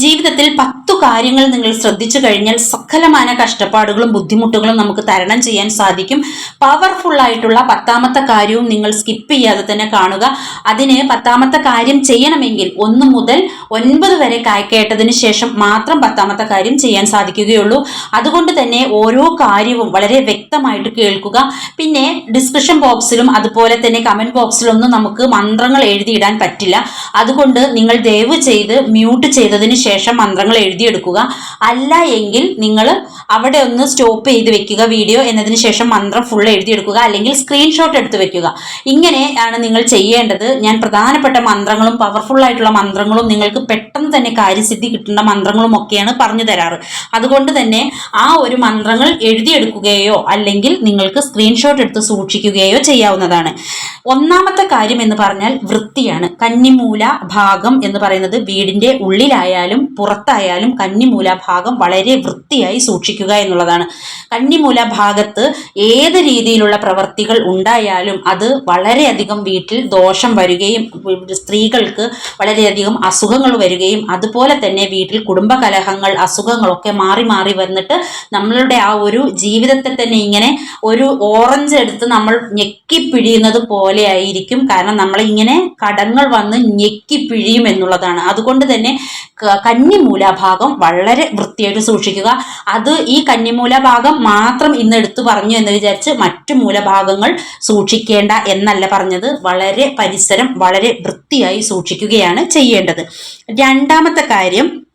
ജീവിതത്തിൽ പത്തു കാര്യങ്ങൾ നിങ്ങൾ ശ്രദ്ധിച്ചു കഴിഞ്ഞാൽ സകലമാന കഷ്ടപ്പാടുകളും ബുദ്ധിമുട്ടുകളും നമുക്ക് തരണം ചെയ്യാൻ സാധിക്കും. പവർഫുൾ ആയിട്ടുള്ള പത്താമത്തെ കാര്യവും നിങ്ങൾ സ്കിപ്പ് ചെയ്യാതെ തന്നെ കാണുക. അതിന് പത്താമത്തെ കാര്യം ചെയ്യണമെങ്കിൽ ഒന്ന് മുതൽ ഒൻപത് വരെ കായ്ക്കേട്ടതിന് കേട്ടതിന് ശേഷം മാത്രം പത്താമത്തെ കാര്യം ചെയ്യാൻ സാധിക്കുകയുള്ളൂ. അതുകൊണ്ട് തന്നെ ഓരോ കാര്യവും വളരെ വ്യക്തമായിട്ട് കേൾക്കുക. പിന്നെ ഡിസ്ക്രിപ്ഷൻ ബോക്സിലും അതുപോലെ തന്നെ കമന്റ് ബോക്സിലൊന്നും നമുക്ക് മന്ത്രങ്ങൾ എഴുതിയിടാൻ പറ്റില്ല. അതുകൊണ്ട് നിങ്ങൾ ദയവ് ചെയ്ത് മ്യൂട്ട് ചെയ്തതിന് ശേഷം മന്ത്രങ്ങൾ എഴുതിയെടുക്കുക അല്ല എങ്കിൽ നിങ്ങൾ അവിടെ ഒന്ന് സ്റ്റോപ്പ് ചെയ്ത് വെക്കുക വീഡിയോ എന്നതിന് ശേഷം മന്ത്രം ഫുൾ എഴുതിയെടുക്കുക അല്ലെങ്കിൽ സ്ക്രീൻഷോട്ട് എടുത്ത് വെക്കുക. ഇങ്ങനെയാണ് നിങ്ങൾ ചെയ്യേണ്ടത്. ഞാൻ പ്രധാനപ്പെട്ട മന്ത്രങ്ങളും പവർഫുൾ ആയിട്ടുള്ള മന്ത്രങ്ങളും നിങ്ങൾക്ക് പെട്ടെന്ന് തന്നെ കാര്യസിദ്ധി കിട്ടേണ്ട മന്ത്രങ്ങളും ഒക്കെയാണ് പറഞ്ഞു തരാറ്. അതുകൊണ്ട് തന്നെ ആ ഒരു മന്ത്രങ്ങൾ എഴുതിയെടുക്കുകയോ അല്ലെങ്കിൽ നിങ്ങൾക്ക് സ്ക്രീൻഷോട്ട് എടുത്ത് സൂക്ഷിക്കുകയോ ചെയ്യാവുന്നതാണ്. ഒന്നാമത്തെ കാര്യം എന്ന് പറഞ്ഞാൽ വൃത്തിയാണ്. കന്നിമൂല ഭാഗം എന്ന് പറയുന്നത് വീടിന്റെ ഉള്ളിലായാലും പുറത്തായാലും കന്നിമൂല ഭാഗം വളരെ വൃത്തിയായി സൂക്ഷിക്കുക എന്നുള്ളതാണ്. കന്നിമൂലാഭാഗത്ത് ഏത് രീതിയിലുള്ള പ്രവൃത്തികൾ ഉണ്ടായാലും അത് വളരെയധികം വീട്ടിൽ ദോഷം വരികയും സ്ത്രീകൾക്ക് വളരെയധികം അസുഖങ്ങൾ വരികയും അതുപോലെ തന്നെ വീട്ടിൽ കുടുംബകലഹങ്ങൾ അസുഖങ്ങളൊക്കെ മാറി മാറി വന്നിട്ട് നമ്മളുടെ ആ ഒരു ജീവിതത്തെ തന്നെ ഇങ്ങനെ ഒരു ഓറഞ്ച് എടുത്ത് നമ്മൾ ഞെക്കി പിഴിയുന്നത് പോലെ ആയിരിക്കും. കാരണം നമ്മളിങ്ങനെ കടങ്ങൾ വന്ന് ഞെക്കി പിഴിയും എന്നുള്ളതാണ്. അതുകൊണ്ട് തന്നെ കന്നിമൂലാഭാഗം കന്നിമൂല ഭാഗം വളരെ വൃത്തിയായിട്ട് സൂക്ഷിക്കുക. അത് ഈ കന്നിമൂല ഭാഗം മാത്രം ഇന്ന് എടുത്തു പറഞ്ഞു എന്ന് വിചാരിച്ച് മറ്റു മൂലഭാഗങ്ങൾ സൂക്ഷിക്കേണ്ട എന്നല്ല പറഞ്ഞത്. വളരെ പരിസരം വളരെ വൃത്തിയായി സൂക്ഷിക്കുകയാണ് ചെയ്യേണ്ടത്. രണ്ടാമത്തെ കാര്യം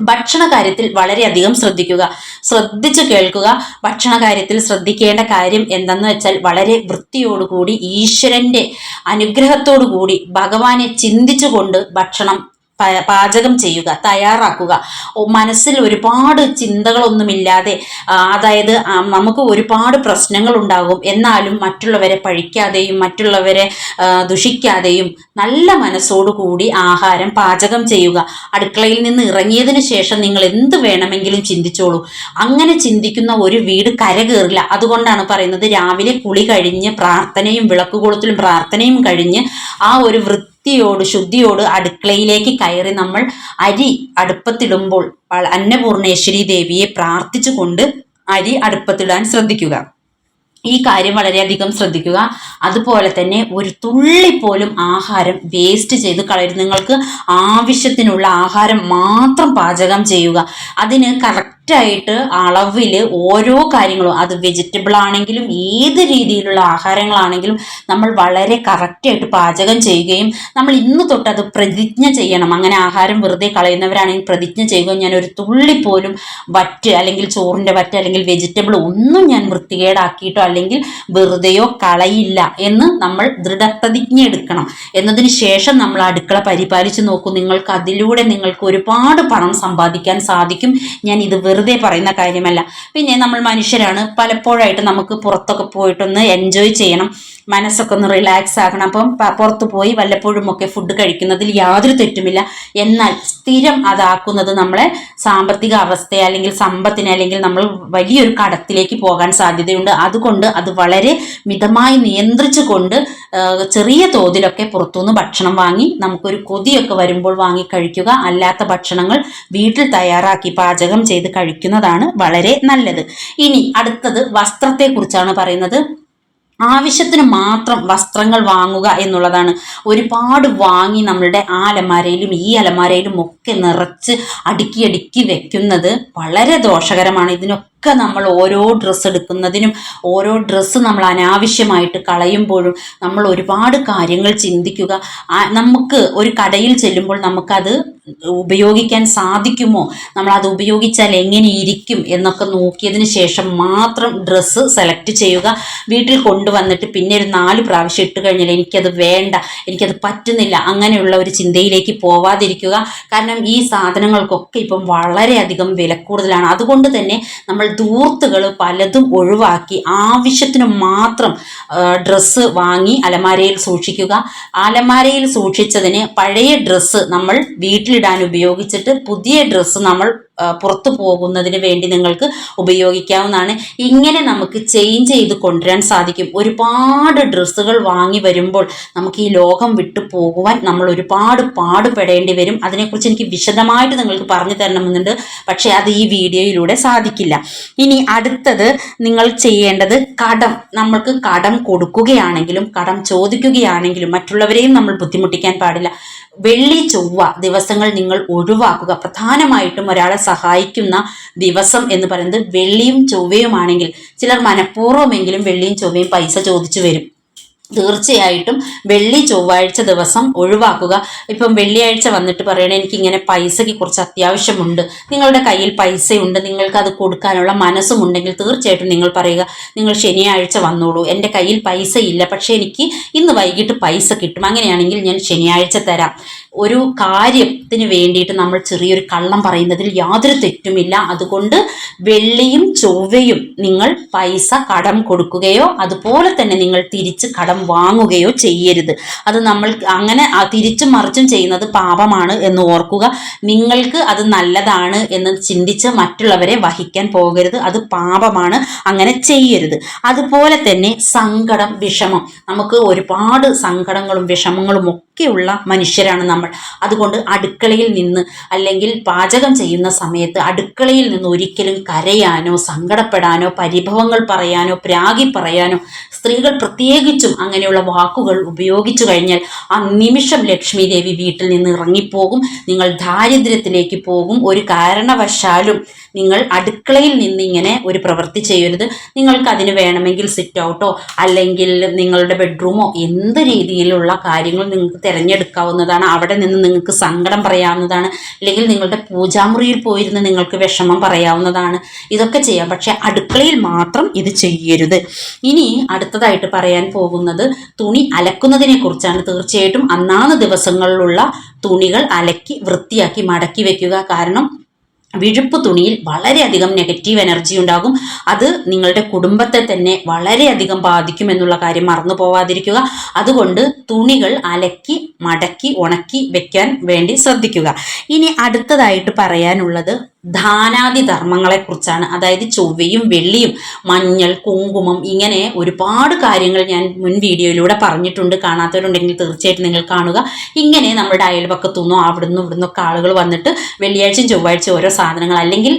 ഭക്ഷണ കാര്യത്തിൽ വളരെയധികം ശ്രദ്ധിക്കുക. ശ്രദ്ധിച്ചു കേൾക്കുക. ഭക്ഷണ കാര്യത്തിൽ ശ്രദ്ധിക്കേണ്ട കാര്യം എന്തെന്ന് വെച്ചാൽ വളരെ വൃത്തിയോടുകൂടി ഈശ്വരന്റെ അനുഗ്രഹത്തോടു കൂടി ഭഗവാനെ ചിന്തിച്ചുകൊണ്ട് ഭക്ഷണം പാചകം ചെയ്യുക തയ്യാറാക്കുക. മനസ്സിൽ ഒരുപാട് ചിന്തകളൊന്നുമില്ലാതെ അതായത് നമുക്ക് ഒരുപാട് പ്രശ്നങ്ങൾ ഉണ്ടാകും എന്നാലും മറ്റുള്ളവരെ പഴിക്കാതെയും മറ്റുള്ളവരെ ദുഷിക്കാതെയും നല്ല മനസ്സോടുകൂടി ആഹാരം പാചകം ചെയ്യുക. അടുക്കളയിൽ നിന്ന് ഇറങ്ങിയതിന് ശേഷം നിങ്ങൾ എന്ത് വേണമെങ്കിലും ചിന്തിച്ചോളൂ. അങ്ങനെ ചിന്തിക്കുന്ന ഒരു വീട് കരകയറില്ല. അതുകൊണ്ടാണ് പറയുന്നത് രാവിലെ കുളി കഴിഞ്ഞ് പ്രാർത്ഥനയും വിളക്കുകൊളുത്തിലും പ്രാർത്ഥനയും കഴിഞ്ഞ് ആ ഒരു വൃത്തിയോട് ശുദ്ധിയോട് അടുക്കളയിലേക്ക് കയറി നമ്മൾ അരി അടുപ്പത്തിടുമ്പോൾ അന്നപൂർണേശ്വരി ദേവിയെ പ്രാർത്ഥിച്ചുകൊണ്ട് അരി അടുപ്പത്തിടാൻ ശ്രദ്ധിക്കുക. ഈ കാര്യം വളരെയധികം ശ്രദ്ധിക്കുക. അതുപോലെ തന്നെ ഒരു തുള്ളി പോലും ആഹാരം വേസ്റ്റ് ചെയ്ത് കളയരുത്. നിങ്ങൾക്ക് ആവശ്യത്തിനുള്ള ആഹാരം മാത്രം പാചകം ചെയ്യുക. അതിന് കറക്റ്റായിട്ട് അളവിൽ ഓരോ കാര്യങ്ങളും അത് വെജിറ്റബിൾ ആണെങ്കിലും ഏത് രീതിയിലുള്ള ആഹാരങ്ങളാണെങ്കിലും നമ്മൾ വളരെ കറക്റ്റായിട്ട് പാചകം ചെയ്യുകയും നമ്മൾ ഇന്ന് തൊട്ട് അത് പ്രതിജ്ഞ ചെയ്യണം. അങ്ങനെ ആഹാരം വെറുതെ കളയുന്നവരാണെങ്കിൽ പ്രതിജ്ഞ ചെയ്യുക ഞാൻ ഒരു തുള്ളി പോലും വറ്റ് അല്ലെങ്കിൽ ചോറിന്റെ വറ്റ് അല്ലെങ്കിൽ വെജിറ്റബിൾ ഒന്നും ഞാൻ വൃത്തികേടാക്കിയിട്ടോ അല്ലെങ്കിൽ വെറുതെയോ കളയില്ല എന്ന് നമ്മൾ ദൃഢപ്രതിജ്ഞ എടുക്കണം. എന്നതിന് ശേഷം നമ്മൾ അടുക്കള പരിപാലിച്ച് നോക്കൂ. നിങ്ങൾക്ക് അതിലൂടെ നിങ്ങൾക്ക് ഒരുപാട് പണം സമ്പാദിക്കാൻ സാധിക്കും. ഞാൻ ഇത് വെറുതെ പറയുന്ന കാര്യമല്ല. പിന്നെ നമ്മൾ മനുഷ്യരാണ്. പലപ്പോഴായിട്ട് നമുക്ക് പുറത്തൊക്കെ പോയിട്ടൊന്ന് എൻജോയ് ചെയ്യണം. മനസ്സൊക്കെ ഒന്ന് റിലാക്സ് ആക്കണം അപ്പം പുറത്ത് പോയി വല്ലപ്പോഴും ഒക്കെ ഫുഡ് കഴിക്കുന്നതിൽ യാതൊരു തെറ്റുമില്ല. എന്നാൽ സ്ഥിരം അതാക്കുന്നത് നമ്മളെ സാമ്പത്തിക അവസ്ഥയെ അല്ലെങ്കിൽ സമ്പത്തിനെ അല്ലെങ്കിൽ നമ്മൾ വലിയൊരു കടത്തിലേക്ക് പോകാൻ സാധ്യതയുണ്ട്. അതുകൊണ്ട് അത് വളരെ മിതമായി നിയന്ത്രിച്ചുകൊണ്ട് ചെറിയ തോതിലൊക്കെ പുറത്തുനിന്ന് ഭക്ഷണം വാങ്ങി നമുക്കൊരു കൊതിയൊക്കെ വരുമ്പോൾ വാങ്ങി കഴിക്കുക. അല്ലാത്ത ഭക്ഷണങ്ങൾ വീട്ടിൽ തയ്യാറാക്കി പാചകം ചെയ്ത് കഴിക്കുന്നതാണ് വളരെ നല്ലത്. ഇനി അടുത്തത് വസ്ത്രത്തെക്കുറിച്ചാണ് പറയുന്നത്. ആവശ്യത്തിന് മാത്രം വസ്ത്രങ്ങൾ വാങ്ങുക എന്നുള്ളതാണ്. ഒരുപാട് വാങ്ങി നമ്മളുടെ ആ അലമാരയിലും ഈ അലമാരയിലും ഒക്കെ നിറച്ച് അടുക്കി അടുക്കി വെക്കുന്നത് വളരെ ദോഷകരമാണ്. ഇതിനൊക്കെ നമ്മൾ ഓരോ ഡ്രസ്സ് എടുക്കുന്നതിനും ഓരോ ഡ്രസ്സ് നമ്മൾ അനാവശ്യമായിട്ട് കളയുമ്പോഴും നമ്മൾ ഒരുപാട് കാര്യങ്ങൾ ചിന്തിക്കുക. നമുക്ക് ഒരു കടയിൽ ചെല്ലുമ്പോൾ നമുക്കത് ഉപയോഗിക്കാൻ സാധിക്കുമോ? നമ്മൾ അത് ഉപയോഗിച്ചാൽ എങ്ങനെ ഇരിക്കും എന്നൊക്കെ നോക്കിയതിന് ശേഷം മാത്രം ഡ്രസ്സ് സെലക്ട് ചെയ്യുക. വീട്ടിൽ കൊണ്ടുവന്നിട്ട് പിന്നെ ഒരു നാല് പ്രാവശ്യം ഇട്ട് കഴിഞ്ഞാൽ എനിക്കത് വേണ്ട എനിക്കത് പറ്റുന്നില്ല. അങ്ങനെയുള്ള ഒരു ചിന്തയിലേക്ക് പോവാതിരിക്കുക. കാരണം ഈ സാധനങ്ങൾക്കൊക്കെ ഇപ്പം വളരെയധികം വില കൂടുതലാണ്. അതുകൊണ്ട് തന്നെ നമ്മൾ ധൂർത്തുകൾ പലതും ഒഴിവാക്കി ആവശ്യത്തിന് മാത്രം ഡ്രസ്സ് വാങ്ങി അലമാരയിൽ സൂക്ഷിക്കുക. അലമാരയിൽ സൂക്ഷിച്ചതിന് പഴയ ഡ്രസ്സ് നമ്മൾ വീട്ടിലിടാൻ ഉപയോഗിച്ചിട്ട് പുതിയ ഡ്രസ്സ് നമ്മൾ പുറത്തു പോകുന്നതിന് വേണ്ടി നിങ്ങൾക്ക് ഉപയോഗിക്കാവുന്നതാണ്. ഇങ്ങനെ നമുക്ക് ചേഞ്ച് ചെയ്ത് കൊണ്ടുവരാൻ സാധിക്കും. ഒരുപാട് ഡ്രസ്സുകൾ വാങ്ങി വരുമ്പോൾ നമുക്ക് ഈ ലോകം വിട്ടു പോകുവാൻ നമ്മൾ ഒരുപാട് പാടുപെടേണ്ടി വരും. അതിനെക്കുറിച്ച് എനിക്ക് വിശദമായിട്ട് നിങ്ങൾക്ക് പറഞ്ഞു തരണമെന്നുണ്ട്. പക്ഷേ അത് ഈ വീഡിയോയിലൂടെ സാധിക്കില്ല. ഇനി അടുത്തത് നിങ്ങൾ ചെയ്യേണ്ടത് കടം. നമ്മൾക്ക് കടം കൊടുക്കുകയാണെങ്കിലും കടം ചോദിക്കുകയാണെങ്കിലും മറ്റുള്ളവരെയും നമ്മൾ ബുദ്ധിമുട്ടിക്കാൻ പാടില്ല. വെള്ളി ചൊവ്വ ദിവസങ്ങൾ നിങ്ങൾ ഒഴിവാക്കുക. പ്രധാനമായിട്ടും ഒരാളെ സഹായിക്കുന്ന ദിവസം എന്ന് പറയുന്നത് വെള്ളിയും ചൊവ്വയുമാണെങ്കിൽ ചിലർ മനഃപൂർവമെങ്കിലും വെള്ളിയും ചൊവ്വയും പൈസ ചോദിച്ചു വരും. തീർച്ചയായിട്ടും വെള്ളി ചൊവ്വാഴ്ച ദിവസം ഒഴിവാക്കുക. ഇപ്പം വെള്ളിയാഴ്ച വന്നിട്ട് പറയണേ എനിക്ക് ഇങ്ങനെ പൈസയ്ക്ക് കുറച്ച് അത്യാവശ്യമുണ്ട്. നിങ്ങളുടെ കയ്യിൽ പൈസയുണ്ട് നിങ്ങൾക്ക് അത് കൊടുക്കാനുള്ള മനസ്സുമുണ്ടെങ്കിൽ തീർച്ചയായിട്ടും നിങ്ങൾ പറയുക നിങ്ങൾ ശനിയാഴ്ച വന്നോളൂ. എന്റെ കയ്യിൽ പൈസ ഇല്ല പക്ഷേ എനിക്ക് ഇന്ന് വൈകിട്ട് പൈസ കിട്ടും. അങ്ങനെയാണെങ്കിൽ ഞാൻ ശനിയാഴ്ച തരാം. ഒരു കാര്യത്തിന് വേണ്ടിയിട്ട് നമ്മൾ ചെറിയൊരു കള്ളം പറയുന്നതിൽ യാതൊരു തെറ്റുമില്ല. അതുകൊണ്ട് വെള്ളിയും ചൊവ്വയും നിങ്ങൾ പൈസ കടം കൊടുക്കുകയോ അതുപോലെ തന്നെ നിങ്ങൾ തിരിച്ച് കടം വാങ്ങുകയോ ചെയ്യരുത്. അത് നമ്മൾ അങ്ങനെ തിരിച്ചും മറിച്ചും ചെയ്യുന്നത് പാപമാണ് എന്ന് ഓർക്കുക. നിങ്ങൾക്ക് അത് നല്ലതാണ് എന്ന് ചിന്തിച്ച് മറ്റുള്ളവരെ വഹിക്കാൻ പോകരുത്. അത് പാപമാണ്. അങ്ങനെ ചെയ്യരുത്. അതുപോലെ തന്നെ സങ്കടം വിഷമം. നമുക്ക് ഒരുപാട് സങ്കടങ്ങളും വിഷമങ്ങളും ഒക്കെയുള്ള മനുഷ്യരാണ് നമ്മൾ. അതുകൊണ്ട് അടുക്കളയിൽ നിന്ന് അല്ലെങ്കിൽ പാചകം ചെയ്യുന്ന സമയത്ത് അടുക്കളയിൽ നിന്ന് ഒരിക്കലും കരയാനോ സങ്കടപ്പെടാനോ പരിഭവങ്ങൾ പറയാനോ പ്രാഗി പറയാനോ സ്ത്രീകൾ പ്രത്യേകിച്ചും അങ്ങനെയുള്ള വാക്കുകൾ ഉപയോഗിച്ചു കഴിഞ്ഞാൽ ആ നിമിഷം ലക്ഷ്മി ദേവി വീട്ടിൽ നിന്ന് ഇറങ്ങിപ്പോകും. നിങ്ങൾ ദാരിദ്ര്യത്തിലേക്ക് പോകും. ഒരു കാരണവശാലും നിങ്ങൾ അടുക്കളയിൽ നിന്ന് ഇങ്ങനെ ഒരു പ്രവൃത്തി ചെയ്യരുത്. നിങ്ങൾക്ക് അതിന് വേണമെങ്കിൽ സിറ്റ് ഔട്ടോ അല്ലെങ്കിൽ നിങ്ങളുടെ ബെഡ്റൂമോ എന്ത് രീതിയിലുള്ള കാര്യങ്ങൾ നിങ്ങൾക്ക് തിരഞ്ഞെടുക്കാവുന്നതാണ്. അവിടെ നിന്ന് നിങ്ങൾക്ക് സങ്കടം പറയാവുന്നതാണ്. അല്ലെങ്കിൽ നിങ്ങളുടെ പൂജാമുറിയിൽ പോയിരുന്ന് നിങ്ങൾക്ക് വിഷമം പറയാവുന്നതാണ്. ഇതൊക്കെ ചെയ്യാം. പക്ഷെ അടുക്കളയിൽ മാത്രം ഇത് ചെയ്യരുത്. ഇനി അടുത്തതായിട്ട് പറയാൻ പോകുന്നത് തുണി അലക്കുന്നതിനെ കുറിച്ചാണ്. തീർച്ചയായിട്ടും അന്നാന്ന് ദിവസങ്ങളിലുള്ള തുണികൾ അലക്കി വൃത്തിയാക്കി മടക്കി വെക്കുക. കാരണം വിഴുപ്പ് തുണിയിൽ വളരെയധികം നെഗറ്റീവ് എനർജി ഉണ്ടാകും. അത് നിങ്ങളുടെ കുടുംബത്തെ തന്നെ വളരെയധികം ബാധിക്കും എന്നുള്ള കാര്യം മറന്നു പോവാതിരിക്കുക. അതുകൊണ്ട് തുണികൾ അലക്കി മടക്കി ഉണക്കി വെക്കാൻ വേണ്ടി ശ്രദ്ധിക്കുക. ഇനി അടുത്തതായിട്ട് പറയാനുള്ളത് ധാനാദി ധർമ്മങ്ങളെ കുറിച്ചാണ് അതായത് ചൊവ്വയും വെള്ളിയും മഞ്ഞൾ കുങ്കുമം ഇങ്ങനെ ഒരുപാട് കാര്യങ്ങൾ ഞാൻ മുൻ വീഡിയോയിലൂടെ പറഞ്ഞിട്ടുണ്ട്. കാണാത്തവരുണ്ടെങ്കിൽ തീർച്ചയായിട്ടും നിങ്ങൾ കാണുക. ഇങ്ങനെ നമ്മുടെ അയൽപക്കത്തുനിന്നോ അവിടുന്ന് ഇവിടുന്നൊക്കെ ആളുകൾ വന്നിട്ട് വെള്ളിയാഴ്ചയും ചൊവ്വാഴ്ചയും ഓരോ സാധനങ്ങൾ അല്ലെങ്കിൽ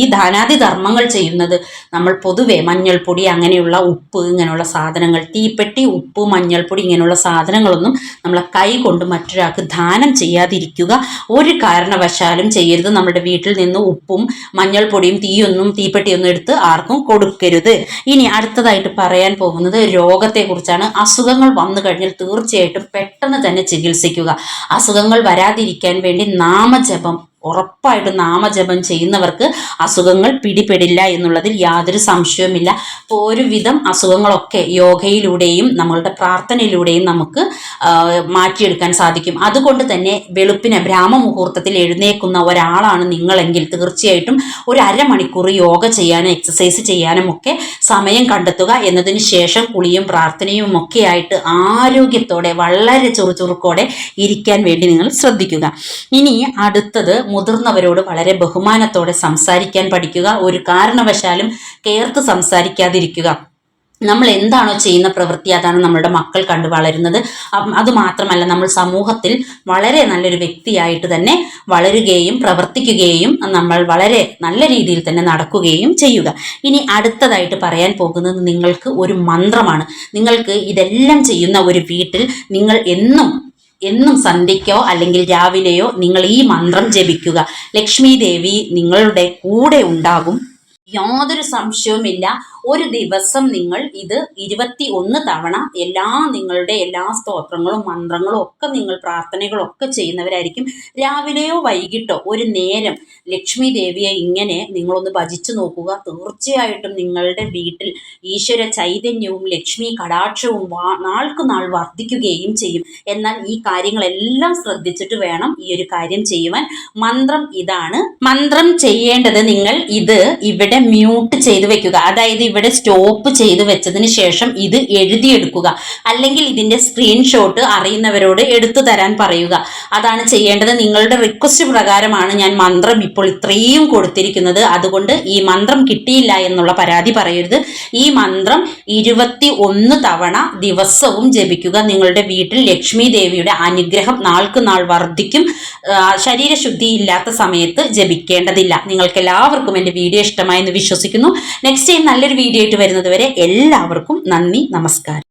ഈ ധാനാദി ധർമ്മങ്ങൾ ചെയ്യുന്നത് നമ്മൾ പൊതുവെ മഞ്ഞൾപ്പൊടി അങ്ങനെയുള്ള ഉപ്പ് ഇങ്ങനെയുള്ള സാധനങ്ങൾ തീപ്പെട്ടി ഉപ്പ് മഞ്ഞൾപ്പൊടി ഇങ്ങനെയുള്ള സാധനങ്ങളൊന്നും നമ്മളെ കൈ കൊണ്ട് മറ്റൊരാൾക്ക് ദാനം ചെയ്യാതിരിക്കുക. ഒരു കാരണവശാലും ചെയ്യരുത്. നമ്മുടെ വീട്ടിൽ നിന്ന് ഉപ്പും മഞ്ഞൾപ്പൊടിയും തീയൊന്നും തീപ്പെട്ടിയൊന്നും എടുത്ത് ആർക്കും കൊടുക്കരുത്. ഇനി അടുത്തതായിട്ട് പറയാൻ പോകുന്നത് രോഗത്തെക്കുറിച്ചാണ്. അസുഖങ്ങൾ വന്നു കഴിഞ്ഞാൽ തീർച്ചയായിട്ടും പെട്ടെന്ന് തന്നെ ചികിത്സിക്കുക. അസുഖങ്ങൾ വരാതിരിക്കാൻ വേണ്ടി നാമജപം ഉറപ്പായിട്ടും നാമജപം ചെയ്യുന്നവർക്ക് അസുഖങ്ങൾ പിടിപെടില്ല എന്നുള്ളതിൽ യാതൊരു സംശയവുമില്ല. അപ്പോൾ ഒരുവിധം അസുഖങ്ങളൊക്കെ യോഗയിലൂടെയും നമ്മളുടെ പ്രാർത്ഥനയിലൂടെയും നമുക്ക് മാറ്റിയെടുക്കാൻ സാധിക്കും. അതുകൊണ്ട് തന്നെ വെളുപ്പിന് ബ്രാഹ്മമുഹൂർത്തത്തിൽ എഴുന്നേക്കുന്ന ഒരാളാണ് നിങ്ങളെങ്കിൽ തീർച്ചയായിട്ടും ഒരു അരമണിക്കൂർ യോഗ ചെയ്യാനും എക്സസൈസ് ചെയ്യാനും ഒക്കെ സമയം കണ്ടെത്തുക എന്നതിന് ശേഷം കുളിയും പ്രാർത്ഥനയും ഒക്കെ ആയിട്ട് ആരോഗ്യത്തോടെ വളരെ ചുറുചുറുക്കോടെ ഇരിക്കാൻ വേണ്ടി നിങ്ങൾ ശ്രദ്ധിക്കുക. ഇനി അടുത്തത് മുതിർന്നവരോട് വളരെ ബഹുമാനത്തോടെ സംസാരിക്കാൻ പഠിക്കുക. ഒരു കാരണവശാലും കേർത്ത് സംസാരിക്കാതിരിക്കുക. നമ്മൾ എന്താണോ ചെയ്യുന്ന പ്രവൃത്തി അതാണ് നമ്മളുടെ മക്കൾ കണ്ടു വളരുന്നത്. അത് മാത്രമല്ല നമ്മൾ സമൂഹത്തിൽ വളരെ നല്ലൊരു വ്യക്തിയായിട്ട് തന്നെ വളരുകയും പ്രവർത്തിക്കുകയും നമ്മൾ വളരെ നല്ല രീതിയിൽ തന്നെ നടക്കുകയും ചെയ്യുക. ഇനി അടുത്തതായിട്ട് പറയാൻ പോകുന്നത് നിങ്ങൾക്ക് ഒരു മന്ത്രമാണ്. നിങ്ങൾക്ക് ഇതെല്ലാം ചെയ്യുന്ന ഒരു വീട്ടിൽ നിങ്ങൾ എന്നും എന്നും സന്ധ്യയ്ക്കോ അല്ലെങ്കിൽ രാവിലെയോ നിങ്ങൾ ഈ മന്ത്രം ജപിക്കുക. ലക്ഷ്മി ദേവി നിങ്ങളുടെ കൂടെ ഉണ്ടാകും. യാതൊരു സംശയവുമില്ല. ഒരു ദിവസം നിങ്ങൾ ഇത് ഇരുപത്തി ഒന്ന് തവണ എല്ലാ നിങ്ങളുടെ എല്ലാ സ്തോത്രങ്ങളും മന്ത്രങ്ങളും ഒക്കെ നിങ്ങൾ പ്രാർത്ഥനകളൊക്കെ ചെയ്യുന്നവരായിരിക്കും. രാവിലെയോ വൈകിട്ടോ ഒരു നേരം ലക്ഷ്മി ദേവിയെ ഇങ്ങനെ നിങ്ങളൊന്ന് ഭജിച്ചു നോക്കുക. തീർച്ചയായിട്ടും നിങ്ങളുടെ വീട്ടിൽ ഈശ്വര ചൈതന്യവും ലക്ഷ്മി കടാക്ഷവും നാൾക്ക് നാൾ വർദ്ധിക്കുകയും ചെയ്യും. എന്നാൽ ഈ കാര്യങ്ങളെല്ലാം ശ്രദ്ധിച്ചിട്ട് വേണം ഈ ഒരു കാര്യം ചെയ്യുവാൻ. മന്ത്രം ഇതാണ്. മന്ത്രം ചെയ്യേണ്ടത് നിങ്ങൾ ഇത് ഇവിടെ മ്യൂട്ട് ചെയ്ത് വെക്കുക. അതായത് ഇവിടെ സ്റ്റോപ്പ് ചെയ്ത് വെച്ചതിന് ശേഷം ഇത് എഴുതിയെടുക്കുക. അല്ലെങ്കിൽ ഇതിന്റെ സ്ക്രീൻഷോട്ട് അറിയുന്നവരോട് എടുത്തു തരാൻ പറയുക. അതാണ് ചെയ്യേണ്ടത്. നിങ്ങളുടെ റിക്വസ്റ്റ് പ്രകാരമാണ് ഞാൻ മന്ത്രം ഇപ്പോൾ ഇത്രയും കൊടുത്തിരിക്കുന്നത്. അതുകൊണ്ട് ഈ മന്ത്രം കിട്ടിയില്ല എന്നുള്ള പരാതി പറയരുത്. ഈ മന്ത്രം ഇരുപത്തി ഒന്ന് തവണ ദിവസവും ജപിക്കുക. നിങ്ങളുടെ വീട്ടിൽ ലക്ഷ്മി ദേവിയുടെ അനുഗ്രഹം നാൾക്ക് നാൾ വർദ്ധിക്കും. ശരീരശുദ്ധി ഇല്ലാത്ത സമയത്ത് ജപിക്കേണ്ടതില്ല. നിങ്ങൾക്ക് എല്ലാവർക്കും എന്റെ വീഡിയോ ഇഷ്ടമായി വിശ്വസിക്കുന്നു. നെക്സ്റ്റ് ടൈം നല്ലൊരു വീഡിയോ ആയിട്ട് വരുന്നത് വരെ എല്ലാവർക്കും നന്ദി നമസ്കാരം.